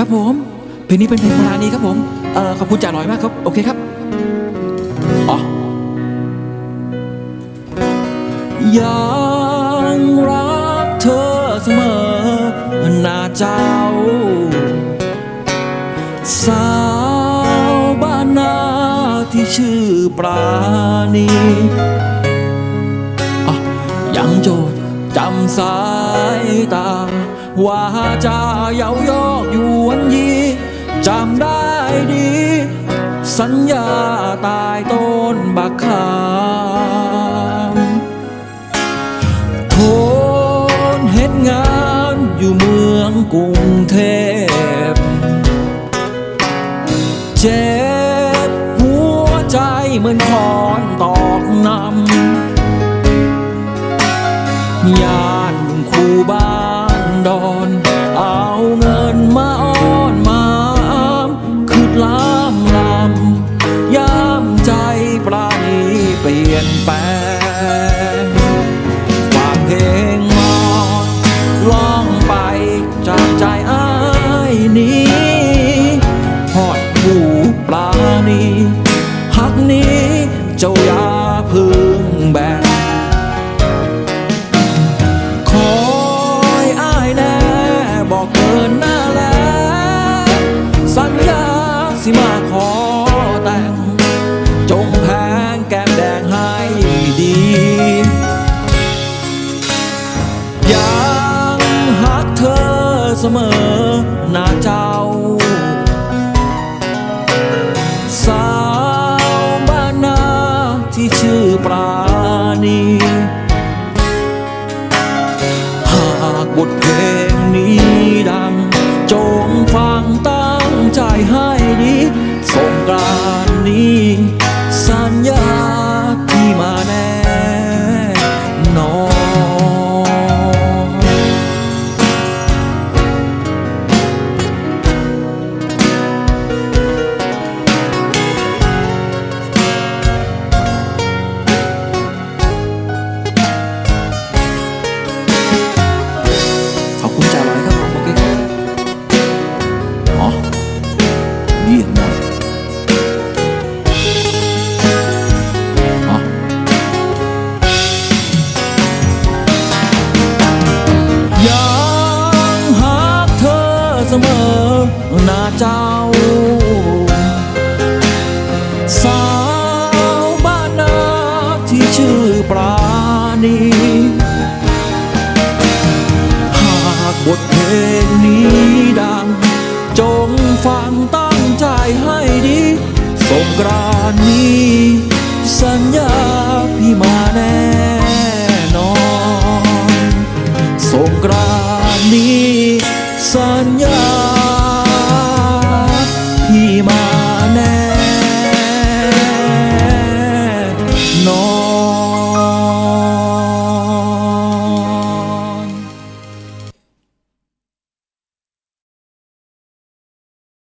ครับผมเพลงนี้เป็นเพลงปราณีครับผมเออขอบคุณจ่าหน่อยมากครับ โอเคครับอ๋อยังรักเธอเสมอหน้าเจ้า สาวบ้านนาที่ชื่อปราณีอะยังโจดจำสายตา ว่าจะเย้ายอกอยู่วันยีจำได้ดี สัญญาตายต้นบักขามโทนเฮ็ดงานอยู่เมืองกรุงเทพ เจ็บหัวใจเหมือนคอนตอกนำยานคูบ้า พึ่งแบกคอยอ้ายแน่บอกเกินหน้าแล้วสัญญาสิมาขอแต่ง จงแพงแก้มแดงให้ดี ยังหักเธอเสมอหน้าเจ้ ปราณีหากบทเพลงนี้ เสมอหน้าเจ้า สาวบ้านนาที่ชื่อปราณี หากบทเพลงนี้ดัง จงฟังตั้งใจให้ดีสงกรานนี้ สัญญาพี่มาแน่นอนสงกรานนี้ สัญญา